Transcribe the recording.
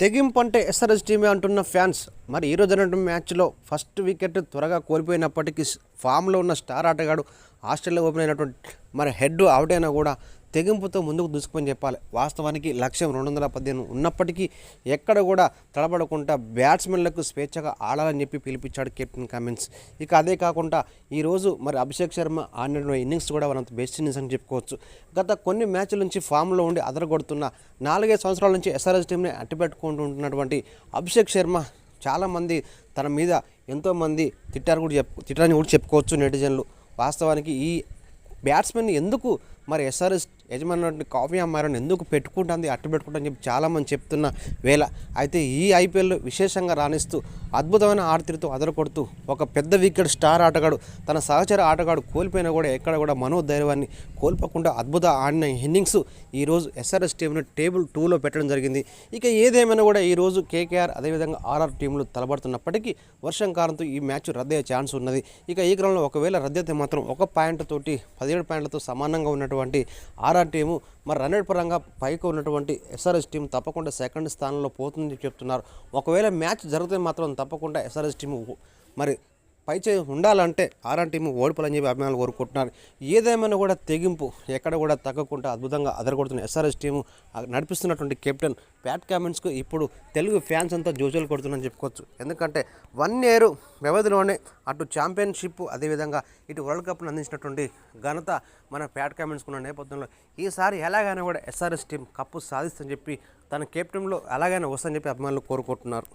తెగింపు అంటే ఎస్ఆర్ఎస్ టీమే అంటున్న ఫ్యాన్స్ మరి ఈ రోజు జరిగిన మ్యాచ్లో ఫస్ట్ వికెట్ త్వరగా కోల్పోయినప్పటికీ ఫామ్లో ఉన్న స్టార్ ఆటగాడు ఆస్ట్రేలియా ఓపెన్ అయినటువంటి మరి హెడ్ అవుట్ అయినా కూడా తెగింపుతో ముందుకు దూసుకుని చెప్పాలి. వాస్తవానికి లక్ష్యం రెండు వందల పదిహేను ఉన్నప్పటికీ ఎక్కడ కూడా తడబడకుండా బ్యాట్స్మెన్లకు స్వేచ్ఛగా ఆడాలని చెప్పి పిలిపించాడు కెప్టెన్ కమిన్స్. ఇక అదే కాకుండా ఈరోజు మరి అభిషేక్ శర్మ ఆడిన ఇన్నింగ్స్ కూడా మనంత బెస్ట్ ఇన్నింగ్స్ అని చెప్పుకోవచ్చు. గత కొన్ని మ్యాచ్ల నుంచి ఫామ్లో ఉండి అదరగొడుతున్న నాలుగైదు సంవత్సరాల నుంచి ఎస్ఆర్ఎస్ టీంని అట్టిపెట్టుకుంటున్నటువంటి అభిషేక్ శర్మ చాలామంది తన మీద ఎంతోమంది తిట్టారు కూడా చెప్పు తిట్టారని కూడా చెప్పుకోవచ్చు నెటిజన్లు. వాస్తవానికి ఈ బ్యాట్స్మెన్ ఎందుకు మరి ఎస్ఆర్ఎస్ యజమాని కాఫీ అమ్మారని ఎందుకు పెట్టుకుంటుంది అట్టు పెట్టుకుంటుందని చెప్పి చాలామంది చెప్తున్న వేళ అయితే ఈ ఐపీఎల్ విశేషంగా రాణిస్తూ అద్భుతమైన ఆడతీరుతో అదరకొడుతూ ఒక పెద్ద వికెట్ స్టార్ ఆటగాడు తన సహచర ఆటగాడు కోల్పోయినా కూడా ఎక్కడ కూడా మనోధైర్యాన్ని కోల్పోకుండా అద్భుత ఆడిన ఇన్నింగ్స్ ఈరోజు ఎస్ఆర్ఎస్ టీంను టేబుల్ టూలో పెట్టడం జరిగింది. ఇక ఏదేమైనా కూడా ఈరోజు కేకేఆర్ అదేవిధంగా ఆర్ఆర్ టీంలు తలబడుతున్నప్పటికీ వర్షం కారణంతో ఈ మ్యాచ్ రద్దయ్యే ఛాన్స్ ఉన్నది. ఇక ఈ క్రమంలో ఒకవేళ రద్దయితే మాత్రం ఒక పాయింట్ తోటి పదిహేడు పాయింట్లతో సమానంగా ఉన్నటువంటి ఆర్ఆర్ టీము మరి రన్నెడ్ పరంగా పైకి ఉన్నటువంటి ఎస్ఆర్ఎస్ టీం తప్పకుండా సెకండ్ స్థానంలో పోతుందని చెప్తున్నారు. ఒకవేళ మ్యాచ్ జరిగితే మాత్రం తప్పకుండా ఎస్ఆర్ఎస్ టీము మరి పై చేయి ఉండాలంటే ఆర్ఆర్ టీము ఓడిపోవాలని చెప్పి అభిమానులు కోరుకుంటున్నారు. ఏదేమైనా కూడా తెగింపు ఎక్కడ కూడా తగ్గకుండా అద్భుతంగా అదరగొడుతున్న ఎస్ఆర్ఎస్ టీము నడిపిస్తున్నటువంటి కెప్టెన్ ప్యాట్ కామెంట్స్కు ఇప్పుడు తెలుగు ఫ్యాన్స్ అంతా జోజోలు కొడుతున్నారని చెప్పుకోవచ్చు. ఎందుకంటే వన్ ఇయర్ వ్యవధిలోనే అటు ఛాంపియన్షిప్ అదేవిధంగా ఇటు వరల్డ్ కప్ను అందించినటువంటి ఘనత మన ప్యాట్ కామెంట్స్కు ఉన్న నేపథ్యంలో ఈసారి ఎలాగైనా కూడా ఎస్ఆర్ఎస్ టీం కప్పు సాధిస్తని చెప్పి తన కెప్టెన్లో ఎలాగైనా వస్తుందని చెప్పి అభిమానులు కోరుకుంటున్నారు.